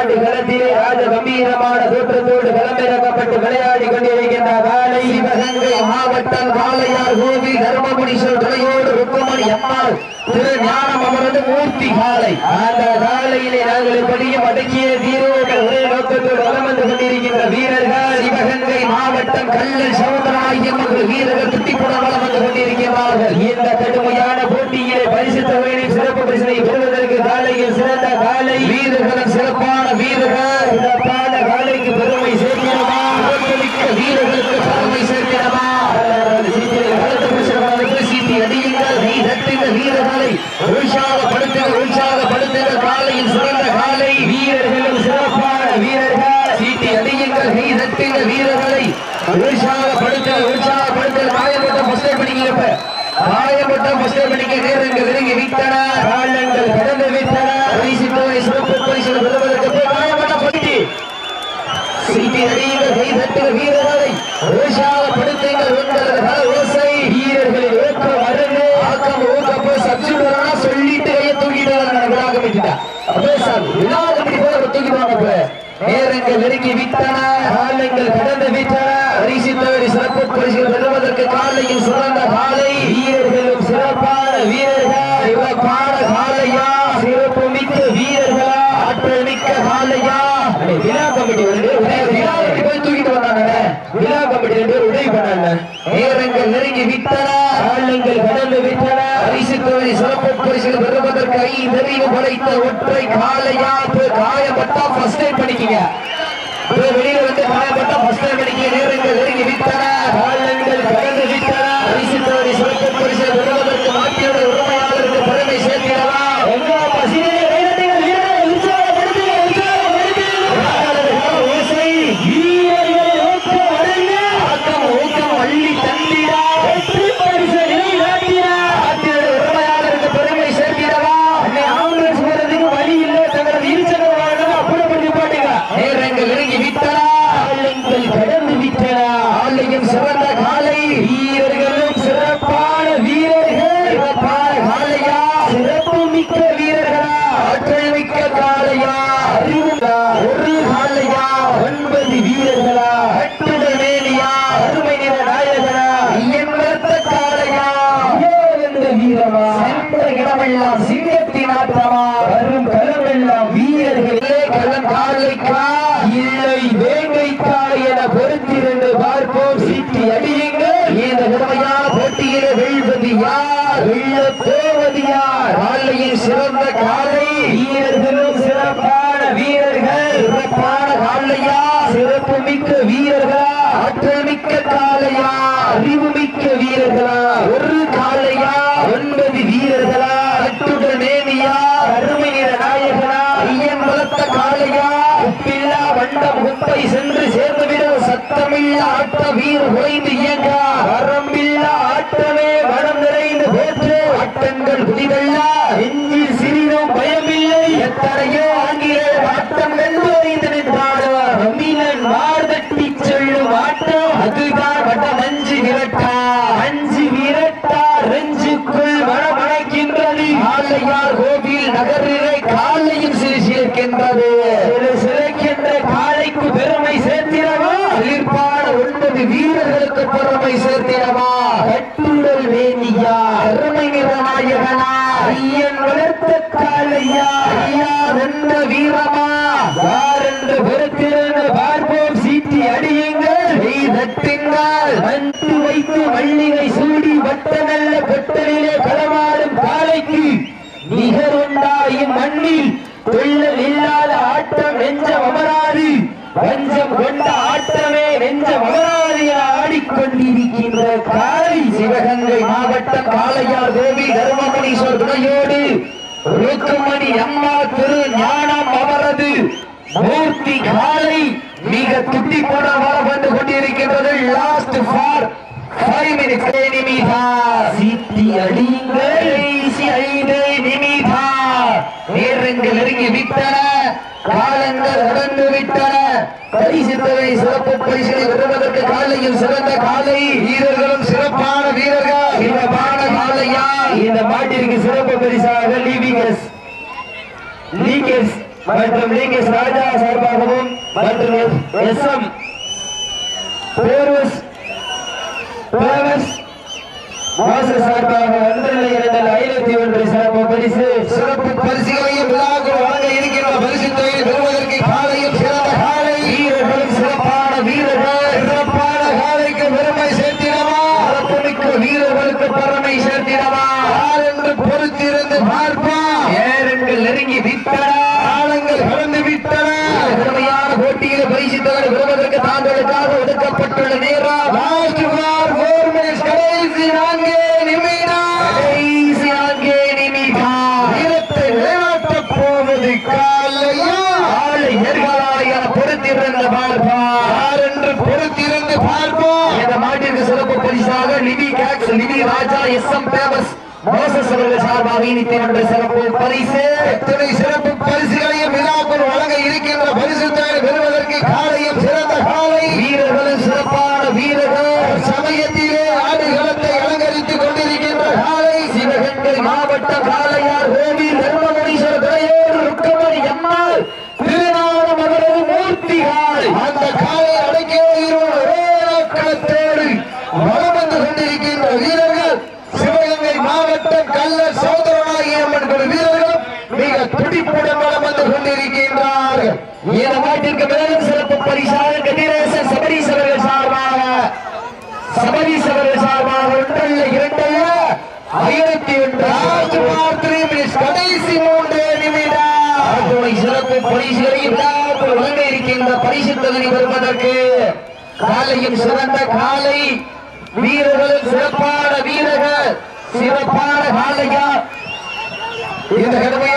மாட்டு களத்திலே ராஜ கம்பீரமான தோற்றத்தோடு களமிறக்கப்பட்டு விளையாடி கொண்டிருக்கின்ற காலை சிவகங்கை மாவட்டம் காளையார் கோவி தர்மபுரீஸ்வரர் துணையோடு ருக்கமணி அம்மாள் திரு ஞானம் அவரது மூர்த்தி காலை அந்த காலையிலே நாங்கள் எப்படியும் அடக்கிய தீரோடு ஒரே நோக்கத்தோடு வளம் வந்து கொண்டிருக்கின்ற வீரர்கள் சிவகங்கை மாவட்டம் கல்லல் சமுத்திராயம் வீரர்கள் துட்டிப்புடன் வலம் வந்து கொண்டிருக்கிறார்கள் இந்த கடுமையான போட்டியிலே பரிசு தொகையை சிறப்பு பரிசனை பெறுவதற்கு காலையில் சிறந்த காலை வீரர்களும் சிறப்பான வீரர்கள் சிறப்பான காலைக்கு பெருமை சேர்க்கிறமா தோற்றமிக்க வீரர்களுக்கு பெருமை சேர்க்கிறமா சீட்டி அடியுங்கள் நீ தட்டுங்க வீரர்களை உற்சாகப்படுத்துக காலையில் சிறந்த காலை. வீரர்களும் சிறப்பான வீரர்கள். சீட்டி அடியுங்கள் நீ தட்டுங்க வீரர்களை. உற்சாகப்படுத்துக உற்சாகப்படுத்துக காயப்பட்ட புஸ்தக பிடிக்கிறப்ப காயப்பட்ட புஸ்தக பிடிக்க நேரங்கள் நெருங்கி விட்டன. காலங்கள் கடந்து விட்டன. பரிசு தொகை சிறப்பு பரிசு பெறுவதற்கு போய் காயப்பட்ட சீட்டி அடியுங்கள் கை தட்டுக வீரர்களை. விட்டுட்டா அப்படியே போல விழாக போய் நேரங்கள் நெருங்கி விட்டன காலங்கள் கடந்து விட்டன. பரிசு தவறி சிறப்பு பரிசுகள் பெறுவதற்கு காலையில் சிறந்த காலை. வீரர்களும் சிறப்பான வீரர்கள். சிறப்பான காலையா? சிறப்பு மிக்க வீரர்களா? ஆற்றல் மிக்க காலையா? விழா கமிட்டி வந்து விழா கமிட்டி போய் தூக்கிட்டு வந்தாங்க விழா ரெண்டு பேரும் உதவி பண்ணாங்க நேரங்கள் நெருங்கி விட்டன. காலங்கள் கடந்து விட்டன. பரிசு தொகை சிறப்பு பரிசுகள் பெறுவதற்கு ஐந்தறிவு படைத்த ஒற்றை காலையா காயப்பட்டா ஃபர்ஸ்ட் டைம் பண்ணிக்கங்க வெளியில வந்து காயப்பட்டா ஃபர்ஸ்ட் டைம் பண்ணிக்க நேரங்கள் நெருங்கி விட்டன. காலங்கள் கடந்து விட்டன. பரிசு தொகை சிறப்பு பரிசுகள் பெறுவதற்கு மாட்டியோட உரிமையாளருக்கு பெருமை சேர்க்கிறதா எங்க பசிலே கைதட்டுங்கள் வீரர்களை உற்சாகப்படுத்துங்க உற்சாகப்படுத்துங்க ஓசை வீரர்கள் ஊக்கம் அடைந்து ஆக்கம் ஊக்கம் அள்ளி தந்திடா வெற்றி பரிசு நிலைநாட்டிடா ஆற்றியோட உரிமையாளருக்கு பெருமை சேர்க்கிறதா அன்னை ஆம்புலன்ஸ் போறதுக்கு வழி இல்லை தங்களது இருசக்கர வாகனம் அப்புறப்படுத்தி பாட்டுங்க நேரங்கள் நெருங்கி விட்டனா ஆலயங்கள் கடந்து விட்டனா ஆலயம் சிறந்த காலை வீரர்களும் சிறப்பான வீரர்கள் சிறப்பான காலையா சிறப்பு மிக்க வீரர்களா ஆற்றல் மிக்க காலையா அறிவுங்களா ஒரு காலையா ஒன்பது வீரர்களா கட்டுடமேனியா அருமை நிற நாயகனா ஐயன் வளர்த்த காலையா ஐயோ என்ற வீரமா சென்ற இடமெல்லாம் சிங்கத்தின் ஆட்டமா வரும் களமெல்லாம் வீரர்களே களம் காலைக்கா இல்லை வேங்கைக்கா என என்று பார்ப்போம். சீட்டி அடியுங்கள் இந்த கடுமையான போட்டியில வெல்வது யார்? வெல்ல போவது யார்? ஆலையில் சிறந்த காலை வீரர்களும் சிறப்பான வீரர்கள். சிறப்பான காலையா சிறப்பு மிக்க வீரர்களா? ஆற்றல் மிக்க காலையா அறிவு மிக்க வீரர்களா? ஒரு ஆட்ட வீர் உறைந்து இயங்க. வரம்பில்ல ஆட்டமே வனம் நிறைந்து போற்று ஆட்டங்கள் குதிவல்ல நெஞ்சில் சிறிதும் பயமில்லை. எத்தனையோ ஆங்கிலே ஆட்டம் என்று அறிந்து நின்றாடுவார் ரமீனன் மார்தட்டி செல்லும் ஆட்டம். அதுதான் வட்ட மஞ்சு விரட்டா. அஞ்சு விரட்டா ரெஞ்சுக்குள் மனமணக்கின்றது ஆலையார் கோவில் நகரிலே காலையும் சிறு சிரிக்கின்றது தட்டுங்கள் மண்டு வைத்து மல்லிகை சூடி வட்ட நல்ல கொட்டலிலே களமாடும் காலைக்கு நிகருண்டா இம்மண்ணில் தொழில் இல்லாத ஆட்டம் வெஞ்ச அமராது வஞ்சம் கொண்ட ஆட்டமே வெஞ்ச அமராது என ஆடிக்கொண்டிருக்கின்ற காலை சிவகங்கை மாவட்டம் காளையார் கோபி தர்மபுரீஸ்வர் துணையோடு ருக்குமணி அம்மா திரு ஞானம் அவரது மூர்த்தி காலை மிக துட்டி போன வர வந்து கொண்டிருக்கின்றது. லாஸ்ட் ஃபார் ஃபைவ் மினிட்ஸ் நிமிதா சீட்டி அடிங்கள் கடைசி ஐந்து நிமிதா. நேரங்கள் நெருங்கி விட்டன. காலங்கள் கடந்து விட்டன. பரிசு சிறப்பு பரிசுகளை பெறுவதற்கு காலையில் சிறந்த காலை. வீரர்களும் சிறப்பான வீரர்கள். சிறப்பான காலையா? இந்த மாட்டிற்கு சிறப்பு பரிசாக லீவிகஸ் லீகஸ் மற்றும் லிங்கேஷ் ராஜா சார்பாகவும் மற்றும் எஸ். எம். பேருஸ் பேரஸ் சார்பாக அன்பு நிலையில் விவி ராஜா எஸ் எம் பேபஸ் மோசஸ் அவர்கள் சார்பாக இனித்து சிறப்பு பரிசு. எத்தனை சிறப்பு பரிசுகளையும் விழாக்கள் வழங்க இருக்கின்ற பரிசு பரிசுகளை இல்லாமல் வழங்க இருக்கின்ற பரிசு தொகுதி பெறுவதற்கு காலையில் சிறந்த காலை. வீரர்கள் சிறப்பான வீரர்கள் சிறப்பான காலையா இந்த கடமை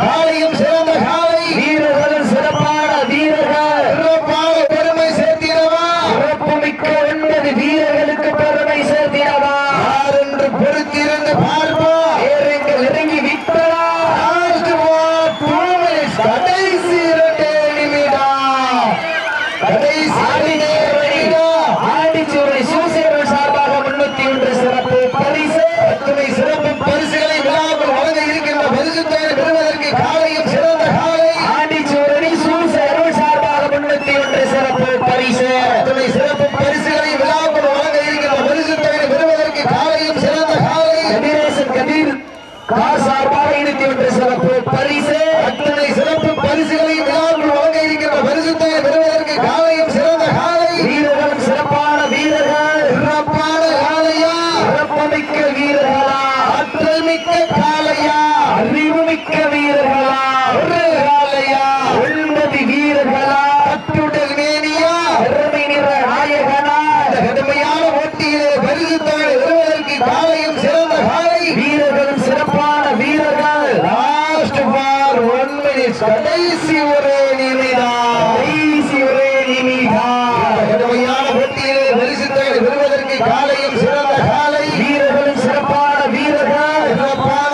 Hallelujah.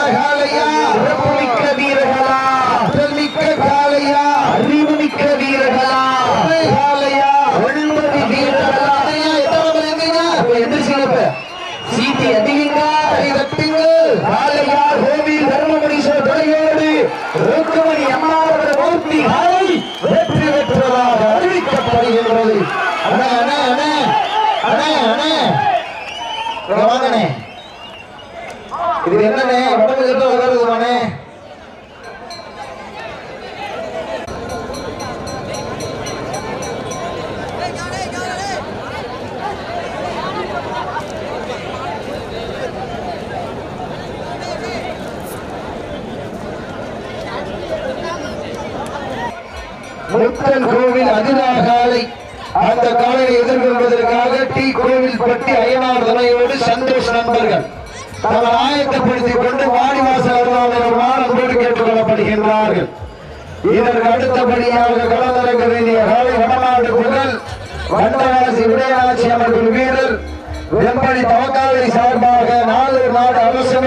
வீரகாலையா சிறப்புமிக்க வீரர்களா மிக்க காலையா அறிவு அத்தன் கோவில் அதிராகாலை அந்த காலை எதிர்கொள்வதற்காக டி கோவில் பட்டி அய்யனார் துணையோடு சந்தோஷ் நண்பர்கள். தங்கள் ஆயத்தப்படுத்திக் கொண்டு வாடிவாசல் அருளாளர் கேட்டுக் கொள்ளப்படுகின்றார்கள் இதற்கு அடுத்தபடியாக களமிறக்க வேண்டிய காலை வடநாடு முதல் வண்டவாசி விடையாட்சி அவர்கள் வீரர். வெம்படி தவக்காலை சார்பாக நாலு நாடு அரசு